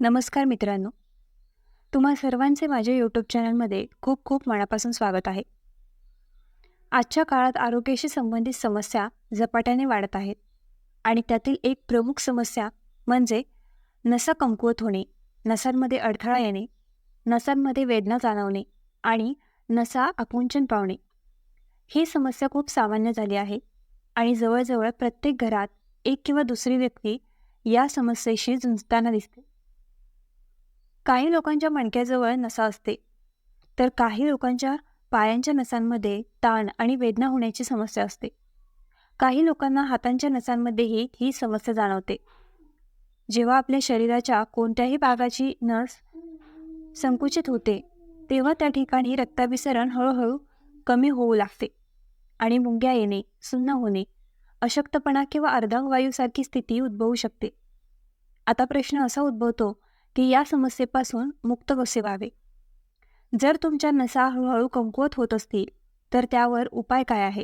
नमस्कार मित्रांनो. तुम्हा सर्वांचे माझ्या यूट्यूब चॅनलमध्ये खूप खूप मनापासून स्वागत आहे. आजच्या काळात आरोग्याशी संबंधित समस्या झपाट्याने वाढत आहेत आणि त्यातील एक प्रमुख समस्या म्हणजे नसा कमकुवत होणे नसांमध्ये अडथळा येणे नसांमध्ये वेदना जाणवणे आणि नसा आकुंचन पावणे. ही समस्या खूप सामान्य झाली आहे आणि जवळजवळ प्रत्येक घरात एक किंवा दुसरी व्यक्ती या समस्येशी झुंजताना दिसते. काही लोकांच्या मणक्याजवळ नसा असते. तर काही लोकांच्या पायांच्या नसांमध्ये ताण आणि वेदना होण्याची समस्या असते. काही लोकांना हातांच्या नसांमध्येही ही समस्या जाणवते. जेव्हा आपल्या शरीराच्या कोणत्याही भागाची नस संकुचित होते तेव्हा त्या ठिकाणी रक्ताभिसरण हळूहळू कमी होऊ लागते आणि मुंग्या येणे सुन्न होणे अशक्तपणा किंवा अर्धांगवायूसारखी स्थिती उद्भवू शकते. आता प्रश्न असा उद्भवतो की या समस्येपासून मुक्त कसे व्हावे? जर तुमच्या नसा हळूहळू कमकुवत होत असतील तर त्यावर उपाय काय आहे?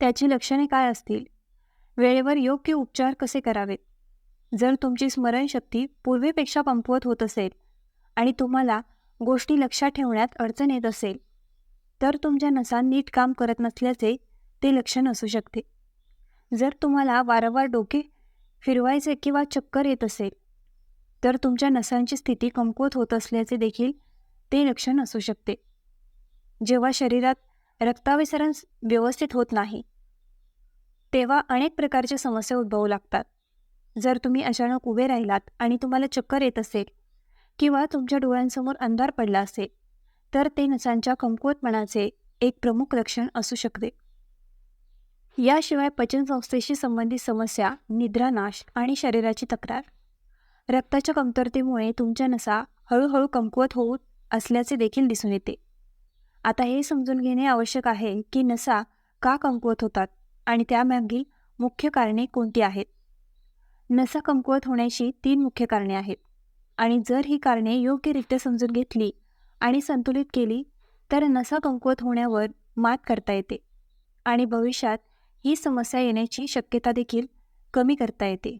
त्याची लक्षणे काय असतील? वेळेवर योग्य उपचार कसे करावेत? जर तुमची स्मरणशक्ती पूर्वीपेक्षा कमकुवत होत असेल आणि तुम्हाला गोष्टी लक्षात ठेवण्यात अडचण येत असेल तर तुमच्या नसा नीट काम करत नसल्याचे ते लक्षण असू शकते. जर तुम्हाला वारंवार डोके फिरवायचे किंवा चक्कर येत असेल तर तुमच्या नसांची स्थिती कमकुवत होत असल्याचे देखील ते लक्षण असू शकते. जेव्हा शरीरात रक्ताविसरण व्यवस्थित होत नाही तेव्हा अनेक प्रकारच्या समस्या उद्भवू लागतात. जर तुम्ही अचानक उभे राहिलात आणि तुम्हाला चक्कर येत असेल किंवा तुमच्या डोळ्यांसमोर अंधार पडला असेल तर ते नसांच्या कमकुवतपणाचे एक प्रमुख लक्षण असू शकते. याशिवाय पचनसंस्थेशी संबंधित समस्या निद्रानाश आणि शरीराची तक्रार. रक्ताच्या कमतरतेमुळे तुमच्या नसा हळूहळू कमकुवत होत असल्याचे देखील दिसून येते. आता हे समजून घेणे आवश्यक आहे की नसा का कमकुवत होतात आणि त्यामागील मुख्य कारणे कोणती आहेत? नसा कमकुवत होण्याची तीन मुख्य कारणे आहेत आणि जर ही कारणे योग्यरित्या समजून घेतली आणि संतुलित केली तर नसा कमकुवत होण्यावर मात करता येते आणि भविष्यात ही समस्या येण्याची शक्यता देखील कमी करता येते.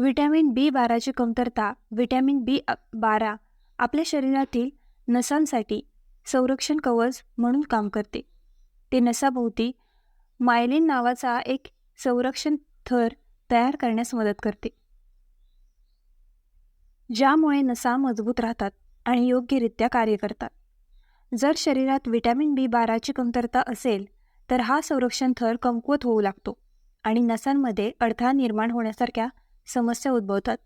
व्हिटॅमिन बी बाराची कमतरता व्हिटॅमिन बी बारा आपल्या शरीरातील नसांसाठी संरक्षण कवच म्हणून काम करते. ते नसाभोवती मायलिन नावाचा एक संरक्षण थर तयार करण्यास मदत करते. ज्यामुळे नसा मजबूत राहतात आणि योग्यरित्या कार्य करतात. जर शरीरात व्हिटॅमिन बी बाराची कमतरता असेल तर हा संरक्षण थर कमकुवत होऊ लागतो आणि नसांमध्ये अडथळा निर्माण होण्यासारख्या समस्या उद्भवतात.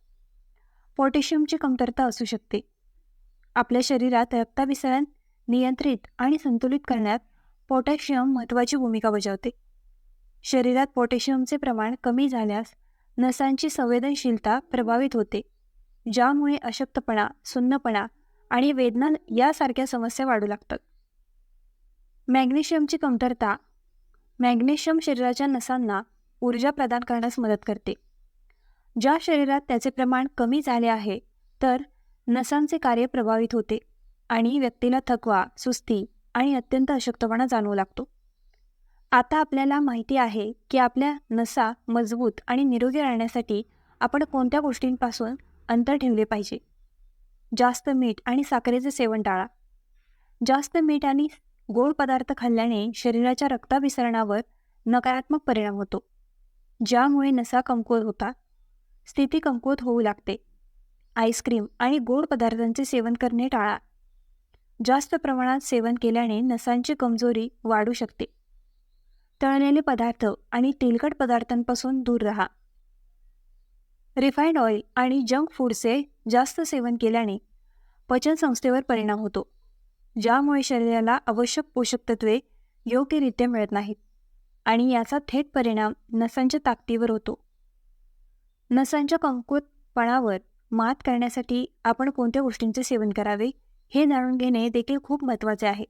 पोटॅशियमची कमतरता असू शकते. आपल्या शरीरात रक्ताभिसरण नियंत्रित आणि संतुलित करण्यात पोटॅशियम महत्त्वाची भूमिका बजावते. शरीरात पोटॅशियमचे प्रमाण कमी झाल्यास नसांची संवेदनशीलता प्रभावित होते ज्यामुळे अशक्तपणा सुन्नपणा आणि वेदना यासारख्या समस्या वाढू लागतात. मॅग्नेशियमची कमतरता मॅग्नेशियम शरीराच्या नसांना ऊर्जा प्रदान करण्यास मदत करते. ज्या शरीरात त्याचे प्रमाण कमी झाले आहे तर नसांचे कार्य प्रभावित होते आणि व्यक्तीला थकवा सुस्ती आणि अत्यंत अशक्तपणा जाणवू लागतो. आता आपल्याला माहिती आहे की आपल्या नसा मजबूत आणि निरोगी राहण्यासाठी आपण कोणत्या गोष्टींपासून अंतर ठेवले पाहिजे? जास्त मीठ आणि साखरेचे सेवन टाळा. जास्त मीठ आणि गोड पदार्थ खाल्ल्याने शरीराच्या रक्ताभिसरणावर नकारात्मक परिणाम होतो ज्यामुळे नसा कमकुवत होतात स्थिती कमकुवत होऊ लागते. आईस्क्रीम आणि गोड पदार्थांचे सेवन करणे टाळा. जास्त प्रमाणात सेवन केल्याने नसांची कमजोरी वाढू शकते. तळलेले पदार्थ आणि तेलकट पदार्थांपासून दूर राहा. रिफाईंड ऑइल आणि जंक फूडचे जास्त सेवन केल्याने पचनसंस्थेवर परिणाम होतो ज्यामुळे शरीराला आवश्यक पोषक तत्वे योग्यरित्या मिळत नाहीत आणि याचा थेट परिणाम नसांच्या ताकदीवर होतो. नसांच्या कंकुतपणावर मात करण्यासाठी आपण कोणत्या गोष्टींचे सेवन करावे हे जाणून घेणे देखील खूप महत्त्वाचे आहे.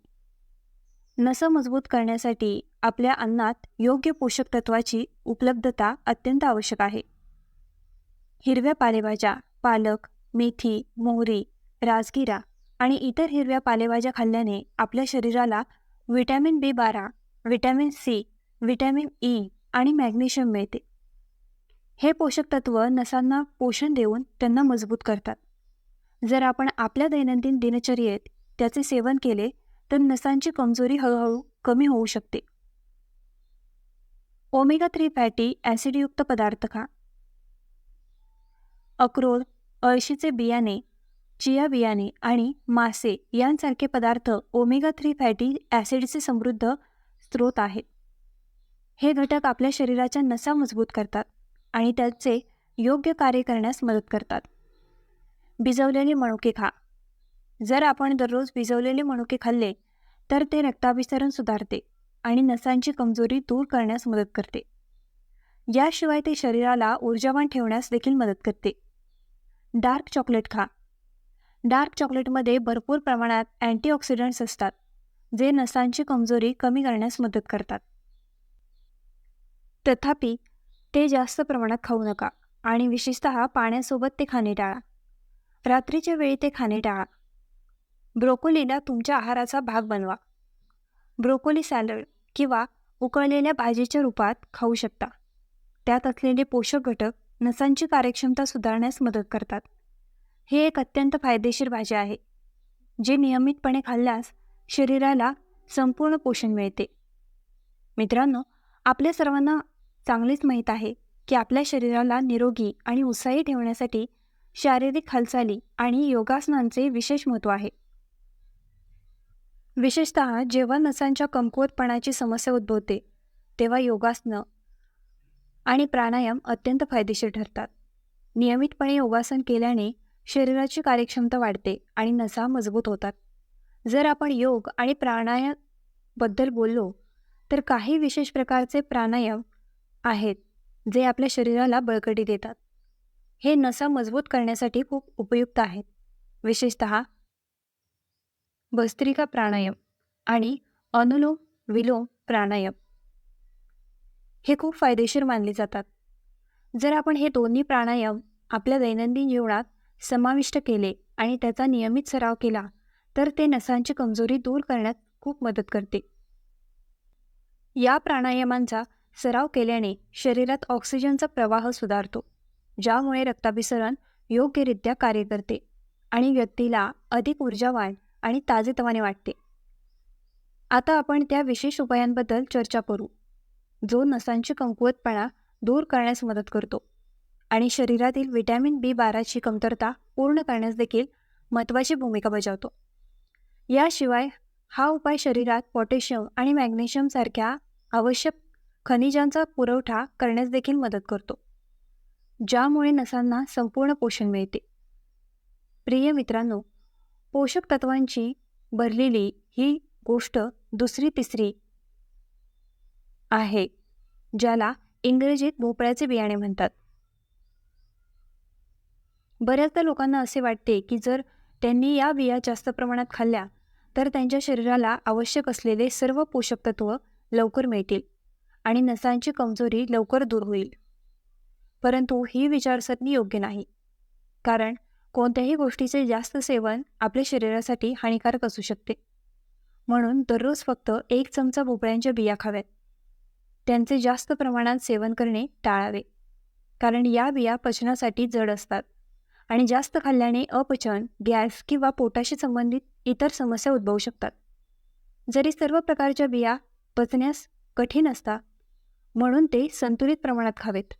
नसं मजबूत करण्यासाठी आपल्या अन्नात योग्य पोषक तत्वाची उपलब्धता अत्यंत आवश्यक आहे. हिरव्या पालेभाज्या पालक मेथी मोहरी राजगिरा आणि इतर हिरव्या पालेभाज्या खाल्ल्याने आपल्या शरीराला व्हिटॅमिन बी बारा व्हिटॅमिन सी व्हिटॅमिन ई आणि मॅग्नेशियम मिळते. हे पोषक तत्व नसांना पोषण देऊन त्यांना मजबूत करतात. जर आपण आपल्या दैनंदिन दिनचर्येत त्याचे सेवन केले तर नसांची कमजोरी हळूहळू कमी होऊ शकते. ओमेगा थ्री फॅटी ॲसिडयुक्त पदार्थ खा. अक्रोड अळशीचे बियाणे चिया बियाणे आणि मासे यांसारखे पदार्थ ओमेगा थ्री फॅटी ॲसिडचे समृद्ध स्रोत आहेत. हे घटक आपल्या शरीराच्या नसा मजबूत करतात. आणि त्याचे योग्य कार्य करण्यास मदत करतात. भिजवलेले मनुके खा. जर आपण दररोज भिजवलेले मनुके खाल्ले तर ते रक्ताभिसरण सुधारते आणि नसांची कमजोरी दूर करण्यास मदत करते. याशिवाय ते शरीराला ऊर्जावान ठेवण्यास देखील मदत करते. डार्क चॉकलेट खा. डार्क चॉकलेटमध्ये भरपूर प्रमाणात अँटीऑक्सिडंट्स असतात जे नसांची कमजोरी कमी करण्यास मदत करतात. तथापि ते जास्त प्रमाणात खाऊ नका आणि विशेषत पाण्यासोबत ते खाणे टाळा. रात्रीच्या वेळी ते खाणे टाळा. ब्रोकोलीला तुमच्या आहाराचा भाग बनवा. ब्रोकोली सॅलड किंवा उकळलेल्या भाजीच्या रूपात खाऊ शकता. त्यात असलेले पोषक घटक नसांची कार्यक्षमता सुधारण्यास मदत करतात. हे एक अत्यंत फायदेशीर भाजी आहे जे नियमितपणे खाल्ल्यास शरीराला संपूर्ण पोषण मिळते. मित्रांनो आपल्या सर्वांना चांगलीच माहीत आहे की आपल्या शरीराला निरोगी आणि उत्साही ठेवण्यासाठी शारीरिक हालचाली आणि योगासनांचे विशेष महत्त्व आहे. विशेषत जेव्हा नसांच्या कमकुवतपणाची समस्या उद्भवते तेव्हा योगासनं आणि प्राणायाम अत्यंत फायदेशीर ठरतात. नियमितपणे योगासन केल्याने शरीराची कार्यक्षमता वाढते आणि नसा मजबूत होतात. जर आपण योग आणि प्राणायामबद्दल बोललो तर काही विशेष प्रकारचे प्राणायाम आहेत जे आपल्या शरीराला बळकटी देतात. हे नसा मजबूत करण्यासाठी खूप उपयुक्त आहेत. विशेषत भस्त्रिका प्राणायाम आणि अनुलोम विलोम प्राणायाम. हे खूप फायदेशीर मानले जातात. जर आपण हे दोन्ही प्राणायाम आपल्या दैनंदिन जीवनात समाविष्ट केले आणि त्याचा नियमित सराव केला तर ते नसांची कमजोरी दूर करण्यात खूप मदत करते. या प्राणायामांचा सराव केल्याने शरीरात ऑक्सिजनचा प्रवाह सुधारतो ज्यामुळे रक्ताभिसरण योग्यरित्या कार्य करते आणि व्यक्तीला अधिक ऊर्जावान आणि ताजेतवाने वाटते. आता आपण त्या विशेष उपायांबद्दल चर्चा करू जो नसांची कमकुवतपणा दूर करण्यास मदत करतो आणि शरीरातील व्हिटॅमिन बी बाराची कमतरता पूर्ण करण्यास देखील महत्त्वाची भूमिका बजावतो. याशिवाय हा उपाय शरीरात पोटॅशियम आणि मॅग्नेशियमसारख्या आवश्यक खनिजांचा पुरवठा करण्यास देखील मदत करतो. ज्यामुळे नसांना संपूर्ण पोषण मिळते. प्रिय मित्रांनो पोषक तत्वांची भरलेली ही गोष्ट दुसरी तिसरी आहे ज्याला इंग्रजीत भोपळ्याचे बियाणे म्हणतात. बऱ्याचदा लोकांना असे वाटते की जर त्यांनी या बिया जास्त प्रमाणात खाल्ल्या तर त्यांच्या शरीराला आवश्यक असलेले सर्व पोषक तत्व लवकर मिळतील. आणि नसांची कमजोरी लवकर दूर होईल. परंतु ही विचारसरणी योग्य नाही. कारण कोणत्याही गोष्टीचे जास्त सेवन आपल्या शरीरासाठी हानिकारक असू शकते. म्हणून दररोज फक्त एक चमचा भोपळ्यांच्या बिया खाव्यात. त्यांचे जास्त प्रमाणात सेवन करणे टाळावे. कारण या बिया पचनासाठी जड असतात. आणि जास्त खाल्ल्याने अपचन गॅस किंवा पोटाशी संबंधित इतर समस्या उद्भवू शकतात. जरी सर्व प्रकारच्या बिया पचण्यास कठीण असतात म्हणून ते संतुलित प्रमाणात खावेत.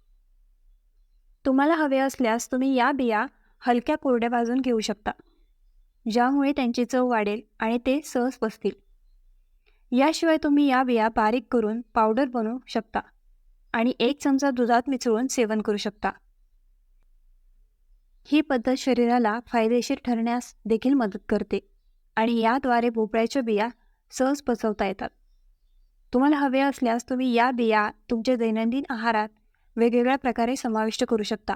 तुम्हाला हवे असल्यास तुम्ही या बिया हलक्या कोरड्या भाजून घेऊ शकता ज्यामुळे त्यांची चव वाढेल आणि ते सहज पसतील याशिवाय तुम्ही या बिया बारीक करून पावडर बनवू शकता आणि एक चमचा दुधात मिसळून सेवन करू शकता. ही पद्धत शरीराला फायदेशीर ठरण्यास देखील मदत करते आणि याद्वारे भोपळ्याच्या बिया सहज पचवता येतात. तुम्हाला हवे असल्यास तुम्ही या बिया तुमच्या दैनंदिन आहारात वेगवेगळ्या प्रकारे समाविष्ट करू शकता.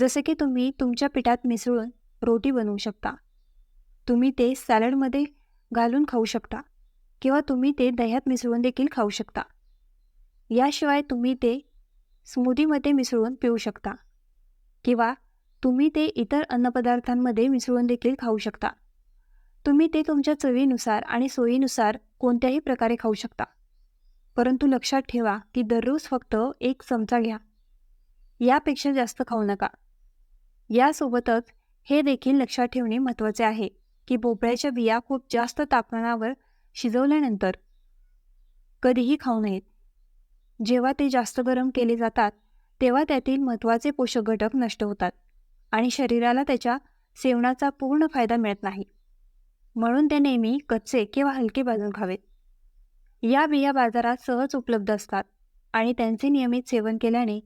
जसे की तुम्ही तुमच्या पिठात मिसळून रोटी बनवू शकता. तुम्ही ते सॅलडमध्ये घालून खाऊ शकता किंवा तुम्ही ते दह्यात मिसळून देखील खाऊ शकता. याशिवाय तुम्ही ते स्मूदीमध्ये मिसळून पिऊ शकता किंवा तुम्ही ते इतर अन्नपदार्थांमध्ये मिसळून देखील खाऊ शकता. तुम्ही ते तुमच्या चवीनुसार आणि सोयीनुसार कोणत्याही प्रकारे खाऊ शकता. परंतु लक्षात ठेवा की दररोज फक्त एक चमचा घ्या. यापेक्षा जास्त खाऊ नका. यासोबतच हे देखील लक्षात ठेवणे महत्त्वाचे आहे की भोपळ्याच्या बिया खूप जास्त तापमानावर शिजवल्यानंतर कधीही खाऊ नयेत. जेव्हा ते जास्त गरम केले जातात तेव्हा त्यातील महत्त्वाचे पोषक घटक नष्ट होतात आणि शरीराला त्याच्या सेवनाचा पूर्ण फायदा मिळत नाही. म्हणून ते नेहमी कच्चे किंवा हलके भाजून खावेत. या बिया बाजारात सहज उपलब्ध असतात आणि त्यांचे नियमित सेवन केल्याने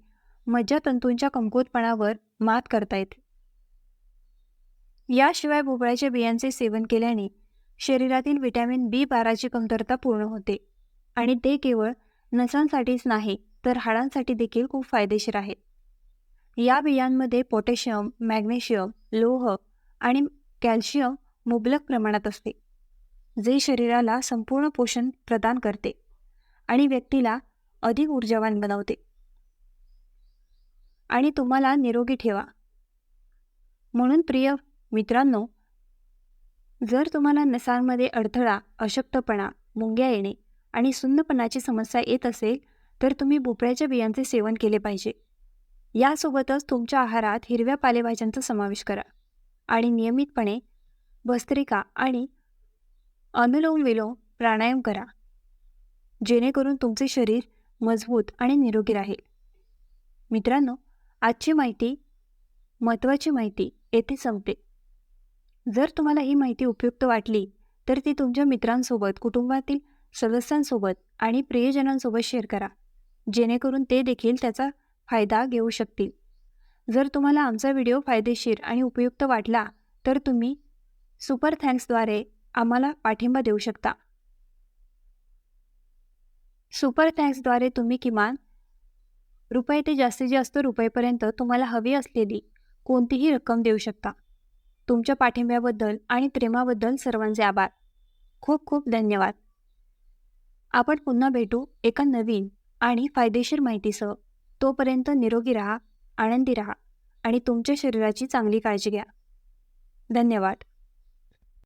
मज्जातंतूंच्या कमकुवतपणावर मात करता येते. याशिवाय भोपळ्याच्या बियांचे सेवन केल्याने शरीरातील व्हिटॅमिन बी बाराची कमतरता पूर्ण होते आणि ते केवळ नसांसाठीच नाही तर हाडांसाठी देखील खूप फायदेशीर आहेत या बियांमध्ये पोटॅशियम मॅग्नेशियम लोह आणि कॅल्शियम मुबलक प्रमाणात असते. जे शरीराला संपूर्ण पोषण प्रदान करते आणि व्यक्तीला अधिक ऊर्जावान बनवते. आणि तुम्हाला निरोगी ठेवा. म्हणून प्रिय मित्रांनो जर तुम्हाला नसांमध्ये अडथळा अशक्तपणा मुंग्या येणे आणि सुन्नपणाची समस्या येत असेल तर तुम्ही भोपळ्याच्या बियांचे सेवन केले पाहिजे. यासोबतच तुमच्या आहारात हिरव्या पालेभाज्यांचा समावेश करा आणि नियमितपणे भस्त्रिका आणि अनुलोम विलोम प्राणायाम करा. जेणेकरून तुमचे शरीर मजबूत आणि निरोगी राहील. मित्रांनो आजची माहिती महत्त्वाची माहिती येथे संपते. जर तुम्हाला ही माहिती उपयुक्त वाटली तर ती तुमच्या मित्रांसोबत कुटुंबातील सदस्यांसोबत आणि प्रियजनांसोबत शेअर करा. जेणेकरून ते देखील त्याचा फायदा घेऊ शकतील. जर तुम्हाला आमचा व्हिडिओ फायदेशीर आणि उपयुक्त वाटला तर तुम्ही सुपर थँक्सद्वारे आम्हाला पाठिंबा देऊ शकता. सुपर थँक्सद्वारे तुम्ही किमान रुपये ते जास्तीत जास्त रुपयेपर्यंत तुम्हाला हवी असलेली कोणतीही रक्कम देऊ शकता. तुमच्या पाठिंब्याबद्दल आणि प्रेमाबद्दल सर्वांचे आभार. खूप खूप धन्यवाद. आपण पुन्हा भेटू एका नवीन आणि फायदेशीर माहितीसह. तोपर्यंत निरोगी राहा आनंदी राहा आणि तुमच्या शरीराची चांगली काळजी घ्या. धन्यवाद.